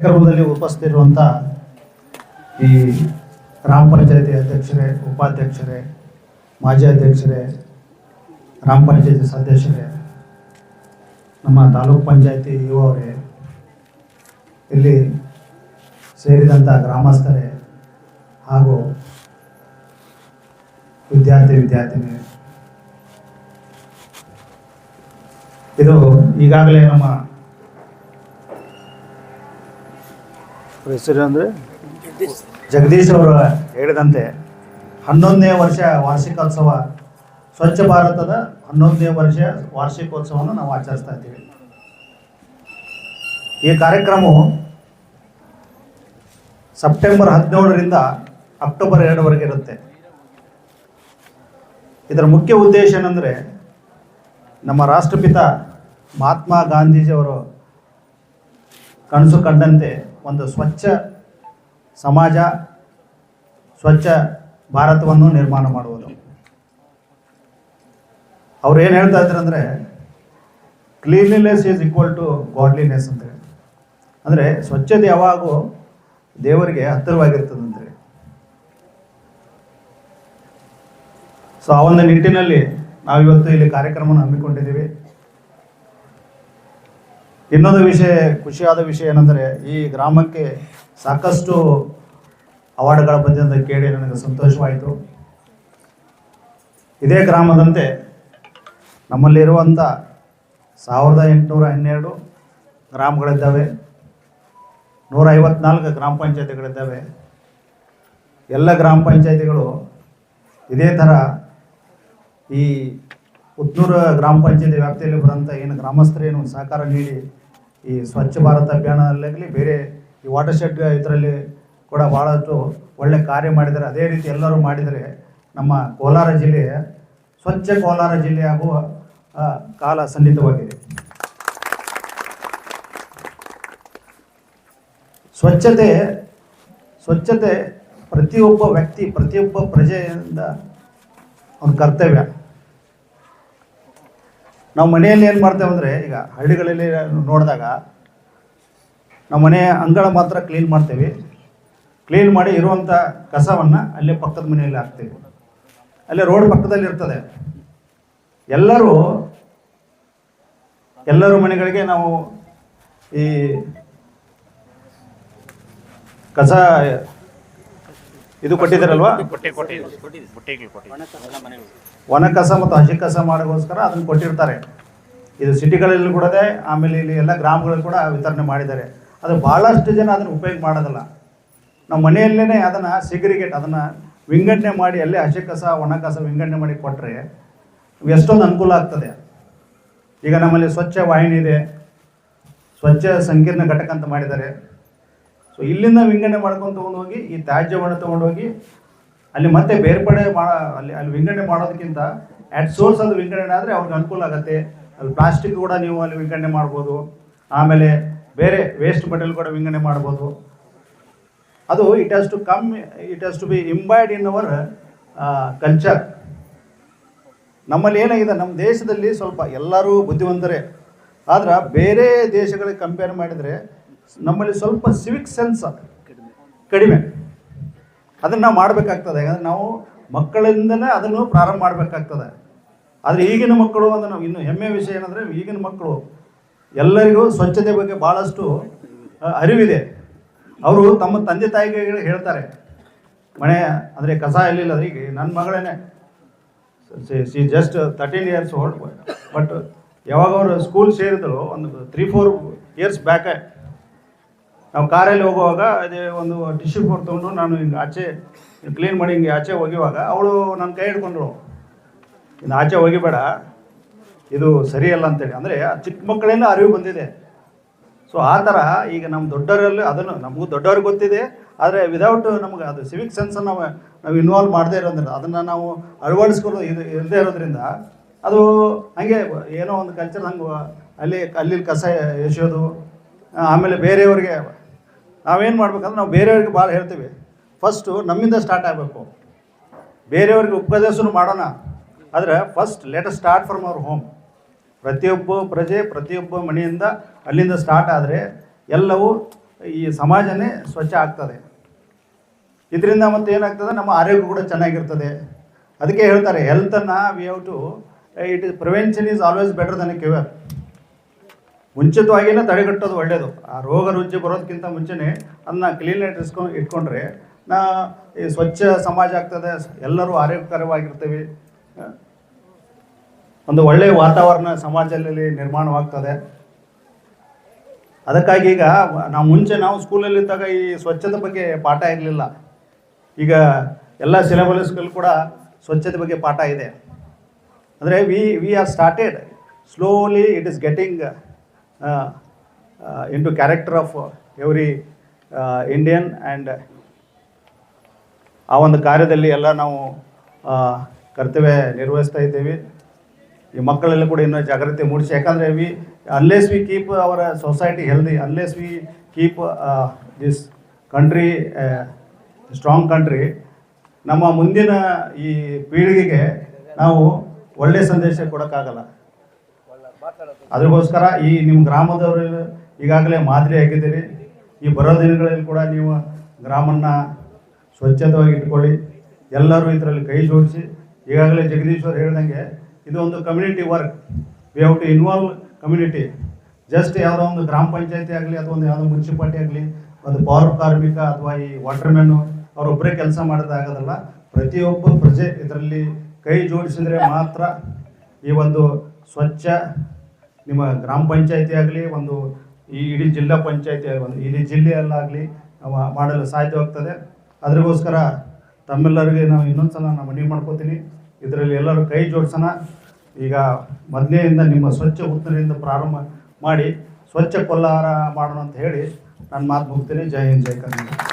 ಕಾರ್ಯಕ್ರಮದಲ್ಲಿ ಉಪಸ್ಥಿತಿರುವಂಥ ಈ ಗ್ರಾಮ ಪಂಚಾಯತಿ ಅಧ್ಯಕ್ಷರೇ, ಉಪಾಧ್ಯಕ್ಷರೇ, ಮಾಜಿ ಅಧ್ಯಕ್ಷರೇ ಗ್ರಾಮ ಪಂಚಾಯತಿ ಸದಸ್ಯರೇ, ನಮ್ಮ ತಾಲೂಕ್ ಪಂಚಾಯತಿ ಇವರೇ ಇಲ್ಲಿ ಸೇರಿದಂಥ ಗ್ರಾಮಸ್ಥರೇ ಹಾಗೂ ವಿದ್ಯಾರ್ಥಿ ವಿದ್ಯಾರ್ಥಿನಿ ಇದು ಈಗಾಗಲೇ ನಮ್ಮ ಅವ್ರ ಹೆಸರು ಅಂದರೆ? ಜಗದೀಶ್ ಅವರು ಹೇಳಿದಂತೆ, ಹನ್ನೊಂದನೇ ವರ್ಷ ವಾರ್ಷಿಕೋತ್ಸವ, ಸ್ವಚ್ಛ ಭಾರತದ ಹನ್ನೊಂದನೇ ವರ್ಷ ವಾರ್ಷಿಕೋತ್ಸವವನ್ನು ನಾವು ಆಚರಿಸ್ತಾ ಇದ್ದೀವಿ. ಈ ಕಾರ್ಯಕ್ರಮವು ಸೆಪ್ಟೆಂಬರ್ ಹದಿನೇಳರಿಂದ ಅಕ್ಟೋಬರ್ ಎರಡವರೆಗೆ ಇರುತ್ತೆ. ಇದರ ಮುಖ್ಯ ಉದ್ದೇಶ ಏನಂದರೆ, ನಮ್ಮ ರಾಷ್ಟ್ರಪಿತ ಮಹಾತ್ಮ ಗಾಂಧೀಜಿಯವರು ಕನಸು ಕಂಡಂತೆ ಒಂದು ಸ್ವಚ್ಛ ಸಮಾಜ, ಸ್ವಚ್ಛ ಭಾರತವನ್ನು ನಿರ್ಮಾಣ ಮಾಡುವುದು. ಅವ್ರು ಏನು ಹೇಳ್ತಾ ಇದ್ರು ಅಂದರೆ cleanliness is equal to godliness ಅಂತೇಳಿ ಅಂದರೆ ಸ್ವಚ್ಛತೆ ಯಾವಾಗೂ ದೇವರಿಗೆ ಹತ್ತಿರವಾಗಿರ್ತದಂತೆ. ಸೊ ಆ ಒಂದು ನಿಟ್ಟಿನಲ್ಲಿ ನಾವಿವತ್ತು ಇಲ್ಲಿ ಕಾರ್ಯಕ್ರಮವನ್ನು ಹಮ್ಮಿಕೊಂಡಿದ್ದೀವಿ. ಇನ್ನೊಂದು ವಿಷಯ, ಖುಷಿಯಾದ ವಿಷಯ ಏನಂದರೆ, ಈ ಗ್ರಾಮಕ್ಕೆ ಸಾಕಷ್ಟು ಅವಾರ್ಡ್ಗಳ ಬಂದಿದ್ದ ಕೇಳಿ ನನಗೆ ಸಂತೋಷವಾಯಿತು. ಇದೇ ಗ್ರಾಮದಂತೆ ನಮ್ಮಲ್ಲಿರುವಂಥ ಸಾವಿರದ ಎಂಟುನೂರ ಹನ್ನೆರಡು ಗ್ರಾಮಗಳಿದ್ದಾವೆ. ನೂರ ಐವತ್ನಾಲ್ಕು ಗ್ರಾಮ ಪಂಚಾಯತಿಗಳಿದ್ದಾವೆ. ಎಲ್ಲ ಗ್ರಾಮ ಪಂಚಾಯತಿಗಳು ಇದೇ ಥರ ಈ ಉತ್ನೂರು ಗ್ರಾಮ ಪಂಚಾಯತಿ ವ್ಯಾಪ್ತಿಯಲ್ಲಿ ಬರೋಂಥ ಏನು ಗ್ರಾಮಸ್ಥರೇನು ಸಹಕಾರ ನೀಡಿ ಈ ಸ್ವಚ್ಛ ಭಾರತ ಅಭಿಯಾನದಲ್ಲಾಗಲಿ ಬೇರೆ ಈ ವಾಟರ್ ಶೆಡ್ ಇದರಲ್ಲಿ ಕೂಡ ಭಾಳಷ್ಟು ಒಳ್ಳೆ ಕಾರ್ಯ ಮಾಡಿದ್ದಾರೆ. ಅದೇ ರೀತಿ ಎಲ್ಲರೂ ಮಾಡಿದರೆ ನಮ್ಮ ಕೋಲಾರ ಜಿಲ್ಲೆ, ಸ್ವಚ್ಛ ಕೋಲಾರ ಜಿಲ್ಲೆ ಆಗುವ ಕಾಲ ಸನ್ನಿಹಿತವಾಗಿದೆ. ಸ್ವಚ್ಛತೆ ಸ್ವಚ್ಛತೆ ಪ್ರತಿಯೊಬ್ಬ ವ್ಯಕ್ತಿ, ಪ್ರತಿಯೊಬ್ಬ ಪ್ರಜೆಯಿಂದ ಒಂದು ಕರ್ತವ್ಯ. ನಾವು ಮನೆಯಲ್ಲಿ ಏನು ಮಾಡ್ತೇವೆ ಅಂದರೆ, ಈಗ ಹಳ್ಳಿಗಳಲ್ಲಿ ನೋಡಿದಾಗ ನಮ್ಮ ಮನೆ ಅಂಗಳ ಮಾತ್ರ ಕ್ಲೀನ್ ಮಾಡ್ತೇವೆ. ಕ್ಲೀನ್ ಮಾಡಿ ಇರುವಂಥ ಕಸವನ್ನು ಅಲ್ಲೇ ಪಕ್ಕದ ಮನೆಯಲ್ಲಿ ಹಾಕ್ತೇವೆ. ಅಲ್ಲೇ ರೋಡ್ ಪಕ್ಕದಲ್ಲಿ ಇರ್ತದೆ. ಎಲ್ಲರೂ ಎಲ್ಲರೂ ಮನೆಗಳಿಗೆ ನಾವು ಈ ಕಸ ಇದು ಕೊಟ್ಟಿದ್ದಾರಲ್ವಾ? ಬುಟ್ಟೆಗಳು ಒಣ ಕಸ ಮತ್ತು ಹಸಿ ಕಸ ಮಾಡೋಕ್ಕೋಸ್ಕರ ಅದನ್ನು ಕೊಟ್ಟಿರ್ತಾರೆ. ಇದು ಸಿಟಿಗಳಲ್ಲಿ ಕೂಡದೆ ಆಮೇಲೆ ಇಲ್ಲಿ ಎಲ್ಲ ಗ್ರಾಮಗಳಲ್ಲಿ ಕೂಡ ವಿತರಣೆ ಮಾಡಿದ್ದಾರೆ. ಅದು ಭಾಳಷ್ಟು ಜನ ಅದನ್ನು ಉಪಯೋಗ ಮಾಡೋದಲ್ಲ. ನಮ್ಮ ಮನೆಯಲ್ಲೇ ಅದನ್ನು ಸಿಗ್ರಿಗೇಟ್ ಅದನ್ನು ವಿಂಗಡಣೆ ಮಾಡಿ ಅಲ್ಲೇ ಹಸಿ ಕಸ ಒಣ ಕಸ ವಿಂಗಡಣೆ ಮಾಡಿ ಕೊಟ್ಟರೆ ಎಷ್ಟೊಂದು ಅನುಕೂಲ ಆಗ್ತದೆ. ಈಗ ನಮ್ಮಲ್ಲಿ ಸ್ವಚ್ಛ ವಾಹಿನಿ ಇದೆ. ಸ್ವಚ್ಛ ಸಂಕೀರ್ಣ ಘಟಕ ಅಂತ ಮಾಡಿದ್ದಾರೆ. ಸೊ ಇಲ್ಲಿಂದ ವಿಂಗಡಣೆ ಮಾಡ್ಕೊಂಡು ತೊಗೊಂಡೋಗಿ ಈ ತ್ಯಾಜ್ಯವನ್ನು ತೊಗೊಂಡೋಗಿ ಅಲ್ಲಿ ಮತ್ತೆ ಬೇರ್ಪಡೆ ಮಾಡ ಅಲ್ಲಿ ಅಲ್ಲಿ ವಿಂಗಡಣೆ ಮಾಡೋದಕ್ಕಿಂತ ಆ್ಯಟ್ ಸೋರ್ಸ್ ಅದು ವಿಂಗಡಣೆ ಆದರೆ ಅವ್ರಿಗೆ ಅನುಕೂಲ ಆಗುತ್ತೆ. ಅಲ್ಲಿ ಪ್ಲಾಸ್ಟಿಕ್ ಕೂಡ ನೀವು ಅಲ್ಲಿ ವಿಂಗಡಣೆ ಮಾಡ್ಬೋದು. ಆಮೇಲೆ ಬೇರೆ ವೇಸ್ಟ್ ಮಟೀರಿಯಲ್ ಕೂಡ ವಿಂಗಡಣೆ ಮಾಡ್ಬೋದು. ಅದು it has to come it has to be imbibed in our culture ನಮ್ಮಲ್ಲಿ ಏನಾಗಿದೆ ನಮ್ಮ ದೇಶದಲ್ಲಿ ಸ್ವಲ್ಪ ಎಲ್ಲರೂ ಬುದ್ಧಿವಂತರೇ. ಆದ್ರೆ ಬೇರೆ ದೇಶಗಳಿಗೆ ಕಂಪೇರ್ ಮಾಡಿದರೆ ನಮ್ಮಲ್ಲಿ ಸ್ವಲ್ಪ ಸಿವಿಕ್ ಸೆನ್ಸ್ ಕಡಿಮೆ. ಅದನ್ನು ನಾವು ಮಾಡಬೇಕಾಗ್ತದೆ. ಯಾಕಂದರೆ ನಾವು ಮಕ್ಕಳಿಂದನೇ ಅದನ್ನು ಪ್ರಾರಂಭ ಮಾಡಬೇಕಾಗ್ತದೆ. ಆದರೆ ಈಗಿನ ಮಕ್ಕಳು ನಾವು ಇನ್ನು ಹೆಮ್ಮೆಯ ವಿಷಯ ಏನಂದರೆ ಈಗಿನ ಮಕ್ಕಳು ಎಲ್ಲರಿಗೂ ಸ್ವಚ್ಛತೆ ಬಗ್ಗೆ ಭಾಳಷ್ಟು ಅರಿವಿದೆ. ಅವರು ತಮ್ಮ ತಂದೆ ತಾಯಿಗೆ ಹೇಳ್ತಾರೆ. ಮನೆ ಅಂದರೆ ಕಸ ಎಲ್ಲಿಲ್ಲ ಈಗ ನನ್ನ ಮಗಳೇನೆ. She just thirteen years old but ಯಾವಾಗ ಅವರು ಸ್ಕೂಲ್ ಸೇರಿದಳು ಒಂದು ತ್ರೀ ಫೋರ್ ಇಯರ್ಸ್ ಬ್ಯಾಕ್ ನಾವು ಕಾರಲ್ಲಿ ಹೋಗುವಾಗ ಅದೇ ಒಂದು ಟಿಶ್ಯೂ ಪೇಪರ್ ತೊಗೊಂಡು ನಾನು ಹಿಂಗೆ ಆಚೆ ಕ್ಲೀನ್ ಮಾಡಿ ಹಿಂಗೆ ಆಚೆ ಒಗೆಯುವಾಗ ಅವಳು ನನ್ನ ಕೈ ಹಿಡ್ಕೊಂಡ್ರು ಇನ್ನು ಆಚೆ ಒಗಿಬೇಡ. ಇದು ಸರಿಯಲ್ಲ ಅಂತೇಳಿ. ಅಂದರೆ ಚಿಕ್ಕ ಮಕ್ಕಳಿಂದ ಅರಿವು ಬಂದಿದೆ. ಸೊ ಆ ಥರ ಈಗ ನಮ್ಮ ದೊಡ್ಡವರಲ್ಲಿ ಅದನ್ನು ನಮಗೂ ದೊಡ್ಡವ್ರಿಗೆ ಗೊತ್ತಿದೆ. ಆದರೆ ವಿದೌಟ್ ನಮ್ಗೆ ಅದು ಸಿವಿಕ್ ಸೆನ್ಸನ್ನು ನಾವು ನಾವು ಇನ್ವಾಲ್ವ್ ಮಾಡದೇ ಇರೋದ್ರಿಂದ, ಅದನ್ನು ನಾವು ಅಳವಡಿಸ್ಕೊಳ್ಳೋದು ಇದು ಇಲ್ಲದೇ ಇರೋದ್ರಿಂದ ಅದು ಹಾಗೆ ಏನೋ ಒಂದು ಕಲ್ಚರ್ ಹಂಗೆ ಅಲ್ಲಿ ಅಲ್ಲಿ ಕಸ ಎಸೆಯೋದು, ಆಮೇಲೆ ಬೇರೆಯವ್ರಿಗೆ ನಾವೇನು ಮಾಡ್ಬೇಕಂದ್ರೆ ನಾವು ಬೇರೆಯವ್ರಿಗೆ ಭಾಳ ಹೇಳ್ತೀವಿ. ಫಸ್ಟು ನಮ್ಮಿಂದ ಸ್ಟಾರ್ಟ್ ಆಗಬೇಕು. ಬೇರೆಯವ್ರಿಗೆ ಉಪದೇಶನೂ ಮಾಡೋಣ. ಆದರೆ first let start from our home ಪ್ರತಿಯೊಬ್ಬ ಪ್ರಜೆ ಪ್ರತಿಯೊಬ್ಬ ಮನೆಯಿಂದ ಅಲ್ಲಿಂದ ಸ್ಟಾರ್ಟ್ ಆದರೆ ಎಲ್ಲವೂ ಈ ಸಮಾಜನೇ ಸ್ವಚ್ಛ ಆಗ್ತದೆ. ಇದರಿಂದ ಮತ್ತೆ ಏನಾಗ್ತದೆ? ನಮ್ಮ ಆರೋಗ್ಯ ಕೂಡ ಚೆನ್ನಾಗಿರ್ತದೆ. ಅದಕ್ಕೆ ಹೇಳ್ತಾರೆ ಹೆಲ್ತನ್ನು we have to it is prevention is always better than cure ಮುಂಚಿತವಾಗಿಯೇ ತಡೆಗಟ್ಟೋದು ಒಳ್ಳೆಯದು ಆ ರೋಗ ರುಚಿ ಬರೋದಕ್ಕಿಂತ ಮುಂಚೆನೇ ಅದನ್ನ ಕ್ಲೀನ್ನೆಸ್ ಇಸ್ಕೊಂಡು ಇಟ್ಕೊಂಡ್ರೆ ನಾ ಈ ಸ್ವಚ್ಛ ಸಮಾಜ ಆಗ್ತದೆ, ಎಲ್ಲರೂ ಆರೋಗ್ಯಕರವಾಗಿರ್ತೀವಿ. ಒಂದು ಒಳ್ಳೆಯ ವಾತಾವರಣ ಸಮಾಜದಲ್ಲಿ ನಿರ್ಮಾಣವಾಗ್ತದೆ. ಅದಕ್ಕಾಗಿ ಈಗ ನಾವು ಮುಂಚೆ ನಾವು ಸ್ಕೂಲಲ್ಲಿದ್ದಾಗ ಈ ಸ್ವಚ್ಛತೆ ಬಗ್ಗೆ ಪಾಠ ಇರಲಿಲ್ಲ. ಈಗ ಎಲ್ಲ ಸಿಲೆಬಸ್ಗಳು ಕೂಡ ಸ್ವಚ್ಛತೆ ಬಗ್ಗೆ ಪಾಠ ಇದೆ. ಅಂದರೆ we we are started slowly it is getting to character of every Indian and ಆ ಒಂದು ಕಾರ್ಯದಲ್ಲಿ ಎಲ್ಲ ನಾವು ಕರ್ತವ್ಯ ನಿರ್ವಹಿಸ್ತಾ ಇದ್ದೇವೆ. ಈ ಮಕ್ಕಳೆಲ್ಲ ಕೂಡ ಇನ್ನೂ ಜಾಗೃತಿ ಮೂಡಿಸಿ. ಯಾಕಂದರೆ we unless we keep our society healthy unless we keep this country strong country ನಮ್ಮ ಮುಂದಿನ ಈ ಪೀಳಿಗೆಗೆ ನಾವು ಒಳ್ಳೆಯ ಸಂದೇಶ ಕೊಡೋಕ್ಕಾಗಲ್ಲ. ಅದಕ್ಕೋಸ್ಕರ ಈ ನಿಮ್ಮ ಗ್ರಾಮದವರು ಈಗಾಗಲೇ ಮಾದರಿ ಆಗಿದ್ದೀರಿ. ಈ ಬರೋ ದಿನಗಳಲ್ಲಿ ಕೂಡ ನೀವು ಗ್ರಾಮನ್ನ ಸ್ವಚ್ಛತವಾಗಿ ಇಟ್ಕೊಳ್ಳಿ. ಎಲ್ಲರೂ ಇದರಲ್ಲಿ ಕೈ ಜೋಡಿಸಿ. ಈಗಾಗಲೇ ಜಗದೀಶ್ವರ್ ಹೇಳ್ದಂಗೆ ಒಂದು community work we have to involve community just ಯಾವುದೋ ಒಂದು ಗ್ರಾಮ ಪಂಚಾಯತಿ ಆಗಲಿ, ಅಥವಾ ಒಂದು ಯಾವುದೋ ಮುನ್ಸಿಪಾಲ್ಟಿ ಆಗಲಿ, ಒಂದು ಪೌರ ಕಾರ್ಮಿಕ ಅಥವಾ ಈ ವಾಟರ್ಮ್ಯಾನು ಅವರೊಬ್ಬರೇ ಕೆಲಸ ಮಾಡೋದಾಗೋದಲ್ಲ ಪ್ರತಿಯೊಬ್ಬ ಪ್ರಜೆ ಇದರಲ್ಲಿ ಕೈ ಜೋಡಿಸಿದರೆ ಮಾತ್ರ ಈ ಒಂದು ಸ್ವಚ್ಛ, ನಿಮ್ಮ ಗ್ರಾಮ ಪಂಚಾಯಿತಿ ಆಗಲಿ, ಒಂದು ಈ ಇಡೀ ಜಿಲ್ಲಾ ಆಗಲಿ, ಒಂದು ಇಡೀ ಜಿಲ್ಲೆಯಲ್ಲಾಗಲಿ ಮಾಡಲು ಸಾಧ್ಯವಾಗ್ತದೆ. ಅದಕ್ಕೋಸ್ಕರ ತಮ್ಮೆಲ್ಲರಿಗೆ ನಾವು ಇನ್ನೊಂದು ಸಲ ನಾನು ಮನವಿ ಮಾಡ್ಕೋತೀನಿ. ಇದರಲ್ಲಿ ಎಲ್ಲರೂ ಕೈ ಜೋಡಿಸೋಣ. ಈಗ ಮೊದಲನೆಯಿಂದ ನಿಮ್ಮ ಸ್ವಚ್ಛ ಉತ್ತರದಿಂದ ಪ್ರಾರಂಭ ಮಾಡಿ, ಸ್ವಚ್ಛ ಕೊಲ್ಲಾರ ಮಾಡೋಣ ಅಂತ ಹೇಳಿ, ನಾನು ಮಾತು ಮುಗ್ತೀನಿ. ಜೈ ಹಿಂದ್, ಜೈ ಕರ್ನಾಟಕ.